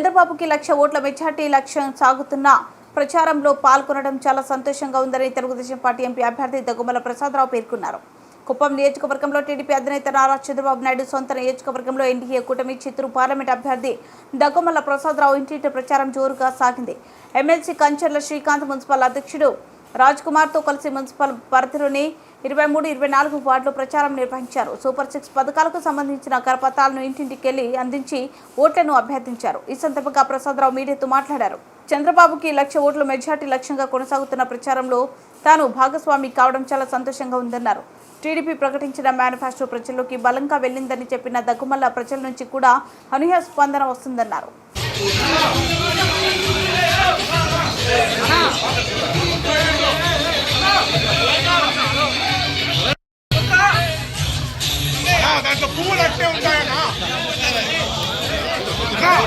చంద్రబాబుకి లక్ష ఓట్ల మెజార్టీ లక్ష్యం సాగుతున్న ప్రచారంలో పాల్గొనడం చాలా సంతోషంగా ఉందని తెలుగుదేశం పార్టీ ఎంపీ అభ్యర్థి దగ్గుమల ప్రసాదరావు పేర్కొన్నారు. కుప్పం నియోజకవర్గంలో టీడీపీ అధినేత నారా చంద్రబాబు నాయుడు సొంత నియోజకవర్గంలో ఎన్డీఏ కూటమి చిత్తూరు పార్లమెంట్ అభ్యర్థి దగ్గుమల్ల ప్రసాదరావు ఇంటింటి ప్రచారం జోరుగా సాగింది. ఎమ్మెల్సీ కంచర్ల శ్రీకాంత్ మున్సిపల్ అధ్యక్షుడు రాజ్ కుమార్తో కలిసి మున్సిపల్ పరిధిలోని ఇరవై మూడు ఇరవై నాలుగు వార్డులో ప్రచారం నిర్వహించారు. సూపర్ సిక్స్ పథకాలకు సంబంధించిన కరపత్రాలను ఇంటింటికెళ్ళి అందించి ఓట్లను అభ్యర్థించారు. ఈ సందర్భంగా ప్రసాదరావు మీడియాతో మాట్లాడారు. చంద్రబాబుకి లక్ష ఓట్ల మెజార్టీ లక్ష్యంగా కొనసాగుతున్న ప్రచారంలో తాను భాగస్వామి కావడం చాలా సంతోషంగా ఉందన్నారు. టీడీపీ ప్రకటించిన మేనిఫెస్టో ప్రజల్లోకి బలంగా వెళ్ళిందని చెప్పిన దగ్గుమల్ల ప్రజల నుంచి కూడా అనూహ్య స్పందన వస్తుందన్నారు.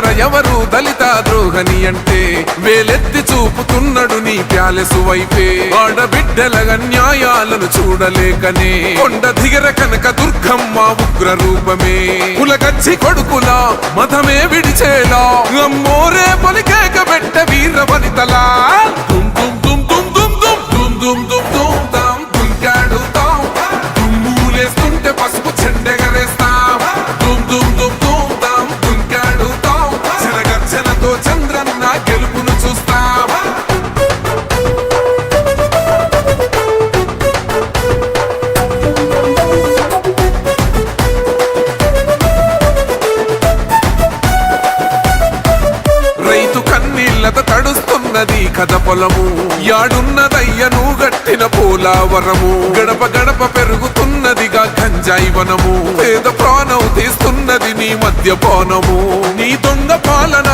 అంబేద్కర్ ఎవరు దళిత ద్రోహని అంటే వేలెత్తి చూపుతున్నాడు నీ ప్యాలెసు వైపే ఆడబిడ్డల అన్యాయాలను చూడలేకనే కొండ దిగర కనక దుర్గమ్మ ఉగ్ర రూపమే కులగచ్చి కొడుకులా మతమే విడిచేలా అమ్మోరే పలికేక పెట్ట వీర వనితలా దుమ్ దుమ్ దుమ్ దుమ్ దుమ్ దుమ్ దుమ్ దుమ్ దుమ్ కథ పొలము. యాడున్నదయ్యను గట్టిన పోలావరము. గడప గడప పెరుగుతున్నదిగా గంజాయి వనము. పేద ప్రాణం తీస్తున్నది నీ మధ్య పోనము నీ దొంగ పాలన